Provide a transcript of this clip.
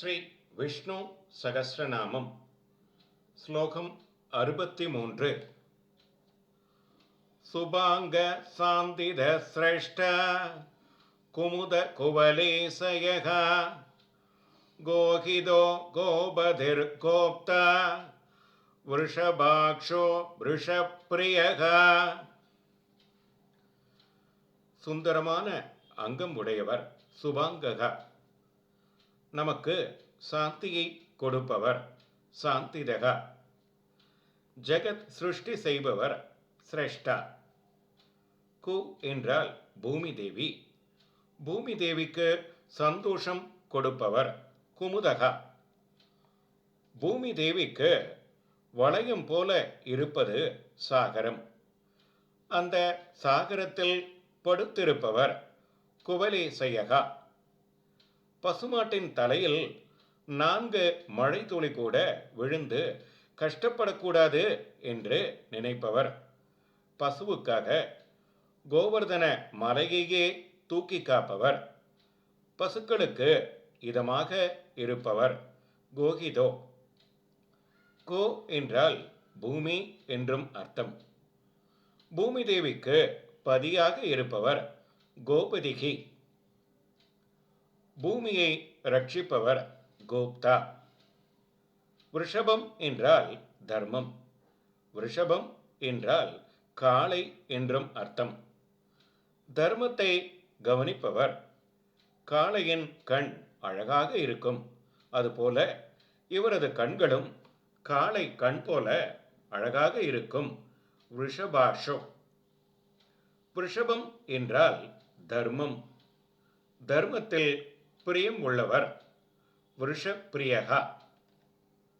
ஸ்ரீ விஷ்ணு சகசிரநாமம் ஸ்லோகம் அறுபத்தி மூன்று சுபாங்க சாந்தித சிரேஷ்ட குமுத குவலேசயக கோகிதோ கோபதிர் கோப்தா விருஷபாக்ஷோ விருஷப்பிரியக சுந்தரமான அங்கம் உடையவர் சுபாங்ககா. நமக்கு சாந்தியை கொடுப்பவர். சாந்திதகா ஜெகத் சிருஷ்டி செய்பவர் சிரேஷ்டா. கு என்றால் பூமி தேவி பூமி தேவிக்கு சந்தோஷம் கொடுப்பவர் குமுதகா. பூமி தேவிக்கு வளையம் போல இருப்பது சாகரம். அந்த சாகரத்தில் படுத்திருப்பவர் குவலேசையகா. பசுமாட்டின் தலையில் நான்கு மழை துளி கூட விழுந்து கஷ்டப்படக்கூடாது என்று நினைப்பவர். பசுவுக்காக கோவர்தன மலையையே தூக்கி காப்பவர். பசுக்களுக்கு இதமாக இருப்பவர் கோகிதோ. கோ என்றால் பூமி என்றும் அர்த்தம். பூமி தேவிக்கு பதியாக இருப்பவர் கோபதிகி. பூமியை ரட்சிப்பவர் கோப்தா. விருஷபம் என்றால் தர்மம். விருஷபம் என்றால் காளை என்றும் அர்த்தம். தர்மத்தை கவனிப்பவர் காளையின் கண் அழகாக இருக்கும். அதுபோல இவரது கண்களும் காளை கண் போல அழகாக இருக்கும். ரிஷபாஷோ. ரிஷபம் என்றால் தர்மம். தர்மத்தில் பிரியம் உள்ளவர். விருஷப்பிரியகா